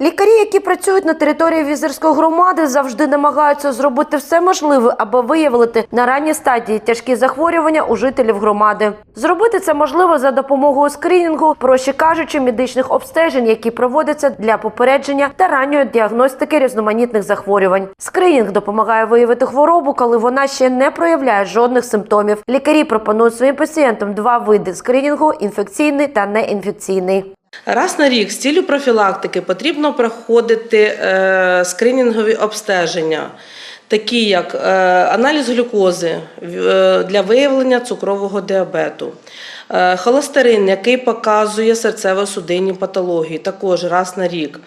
Лікарі, які працюють на території візерської громади, завжди намагаються зробити все можливе, аби виявити на ранній стадії тяжкі захворювання у жителів громади. Зробити це можливо за допомогою скринінгу, проще кажучи, медичних обстежень, які проводяться для попередження та ранньої діагностики різноманітних захворювань. Скринінг допомагає виявити хворобу, коли вона ще не проявляє жодних симптомів. Лікарі пропонують своїм пацієнтам два види скринінгу: інфекційний та неінфекційний. Раз на рік з цілю профілактики потрібно проходити е, скринінгові обстеження, такі як е, аналіз глюкози е, для виявлення цукрового діабету, холестерин, який показує серцево-судинні патології, також раз на рік.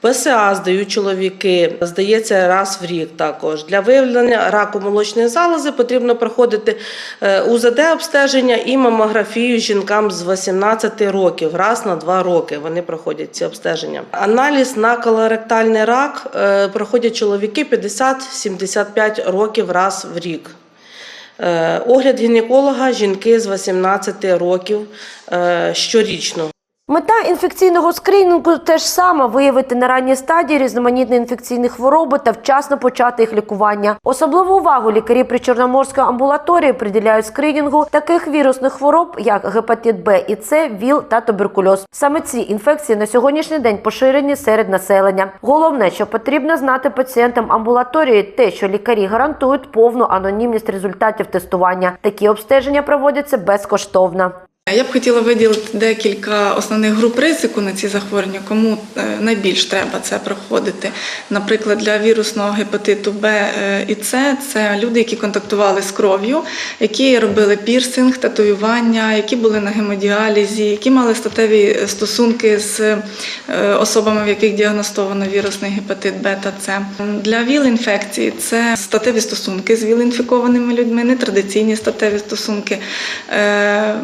ПСА здають чоловіки, здається, раз в рік також. Для виявлення раку молочної залози потрібно проходити е, УЗД-обстеження і мамографію жінкам з 18 років, раз на два роки вони проходять ці обстеження. Аналіз на колоректальний рак е, проходять чоловіки 50-75 років раз в рік. Е, Огляд гінеколога жінки з 18 років е, щорічно. Мета інфекційного скринінгу теж сама виявити на ранній стадії різноманітні інфекційні хвороби та вчасно почати їх лікування. Особливу увагу лікарі при Чорноморській амбулаторії приділяють скринінгу таких вірусних хвороб, як гепатит Б і С, ВІЛ та туберкульоз. Саме ці інфекції на сьогоднішній день поширені серед населення. Головне, що потрібно знати пацієнтам амбулаторії, те, що лікарі гарантують повну анонімність результатів тестування. Такі обстеження проводяться безкоштовно. Я б хотіла виділити декілька основних груп ризику на ці захворювання, кому е, найбільш треба це проходити. Наприклад, для вірусного гепатиту Б е, і С це люди, які контактували з кров'ю, які робили пірсинг, татуювання, які були на гемодіалізі, які мали статеві стосунки з е, особами, в яких діагностовано вірусний гепатит Б та С. Для ВІЛ-інфекції це статеві стосунки з ВІЛ-інфікованими людьми, нетрадиційні статеві стосунки, е,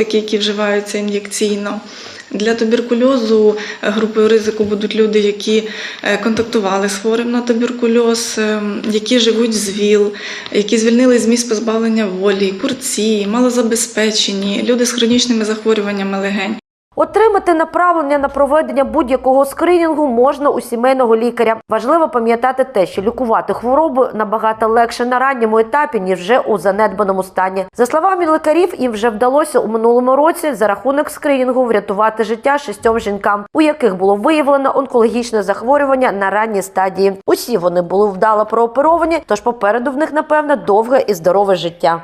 наркотики, які вживаються ін'єкційно. Для туберкульозу е, групою ризику будуть люди, які е, контактували з хворим на туберкульоз, е, які живуть з ВІЛ, які звільнили з місць позбавлення волі, курці, малозабезпечені, люди з хронічними захворюваннями легень. Отримати направлення на проведення будь-якого скринінгу можна у сімейного лікаря. Важливо пам'ятати те, що лікувати хворобу набагато легше на ранньому етапі, ніж вже у занедбаному стані. За словами лікарів, їм вже вдалося у минулому році за рахунок скринінгу врятувати життя шістьом жінкам, у яких було виявлено онкологічне захворювання на ранній стадії. Усі вони були вдало прооперовані, тож попереду в них напевне довге і здорове життя.